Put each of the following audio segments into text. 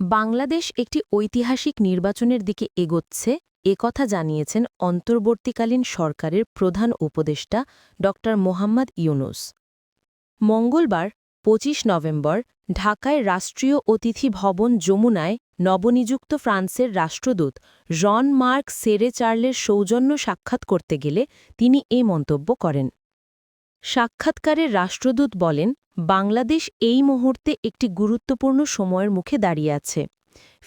বাংলাদেশ একটি ঐতিহাসিক নির্বাচনের দিকে এগোচ্ছে একথা জানিয়েছেন অন্তর্বর্তীকালীন সরকারের প্রধান উপদেষ্টা ড. মোহাম্মদ ইউনুস। মঙ্গলবার ২৫ নভেম্বর, ঢাকায় রাষ্ট্রীয় অতিথি ভবন যমুনায় নবনিযুক্ত ফ্রান্সের রাষ্ট্রদূত জন মার্ক সেরে চার্লের সৌজন্য সাক্ষাৎ করতে গেলে তিনি এ মন্তব্য করেন। সাক্ষাৎকারে রাষ্ট্রদূত বলেন, বাংলাদেশ এই মুহূর্তে একটি গুরুত্বপূর্ণ সময়ের মুখে দাঁড়িয়ে আছে।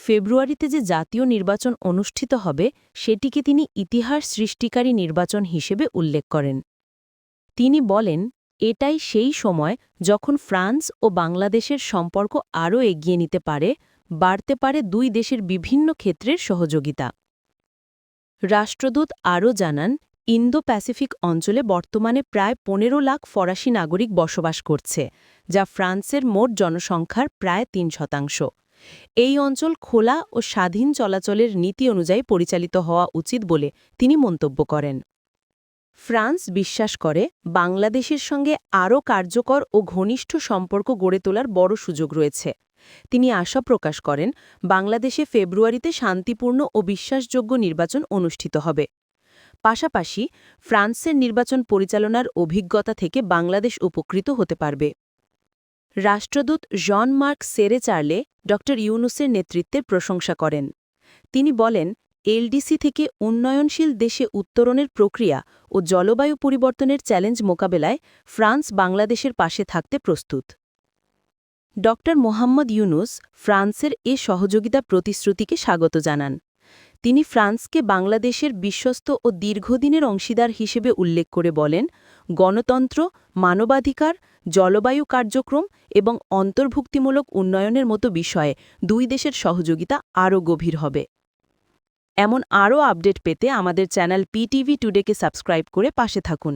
ফেব্রুয়ারিতে যে জাতীয় নির্বাচন অনুষ্ঠিত হবে, সেটিকে তিনি ইতিহাস সৃষ্টিকারী নির্বাচন হিসেবে উল্লেখ করেন। তিনি বলেন, এটাই সেই সময় যখন ফ্রান্স ও বাংলাদেশের সম্পর্ক আরও এগিয়ে নিতে পারে, বাড়তে পারে দুই দেশের বিভিন্ন ক্ষেত্রের সহযোগিতা। রাষ্ট্রদূত আরও জানান ইন্দো প্যাসিফিক অঞ্চলে বর্তমানে প্রায় পনেরো লাখ ফরাসি নাগরিক বসবাস করছে, যা ফ্রান্সের মোট জনসংখ্যার প্রায় তিন শতাংশ। এই অঞ্চল খোলা ও স্বাধীন চলাচলের নীতি অনুযায়ী পরিচালিত হওয়া উচিত বলে তিনি মন্তব্য করেন। ফ্রান্স বিশ্বাস করে, বাংলাদেশের সঙ্গে আরও কার্যকর ও ঘনিষ্ঠ সম্পর্ক গড়ে তোলার বড় সুযোগ রয়েছে। তিনি আশা প্রকাশ করেন, বাংলাদেশে ফেব্রুয়ারিতে শান্তিপূর্ণ ও বিশ্বাসযোগ্য নির্বাচন অনুষ্ঠিত হবে। পাশাপাশি ফ্রান্সের নির্বাচন পরিচালনার অভিজ্ঞতা থেকে বাংলাদেশ উপকৃত হতে পারবে। রাষ্ট্রদূত জন মার্ক সেরে চার্লে ড. ইউনুসের নেতৃত্বের প্রশংসা করেন। তিনি বলেন, এলডিসি থেকে উন্নয়নশীল দেশে উত্তরণের প্রক্রিয়া ও জলবায়ু পরিবর্তনের চ্যালেঞ্জ মোকাবেলায় ফ্রান্স বাংলাদেশের পাশে থাকতে প্রস্তুত। ড. মোহাম্মদ ইউনুস ফ্রান্সের এ সহযোগিতা প্রতিশ্রুতিকে স্বাগত জানান। তিনি ফ্রান্সকে বাংলাদেশের বিশ্বস্ত ও দীর্ঘদিনের অংশীদার হিসেবে উল্লেখ করে বলেন, গণতন্ত্র, মানবাধিকার, জলবায়ু কার্যক্রম এবং অন্তর্ভুক্তিমূলক উন্নয়নের মতো বিষয়ে দুই দেশের সহযোগিতা আরও গভীর হবে। এমন আরও আপডেট পেতে আমাদের চ্যানেল পিটিভি টুডেকে সাবস্ক্রাইব করে পাশে থাকুন।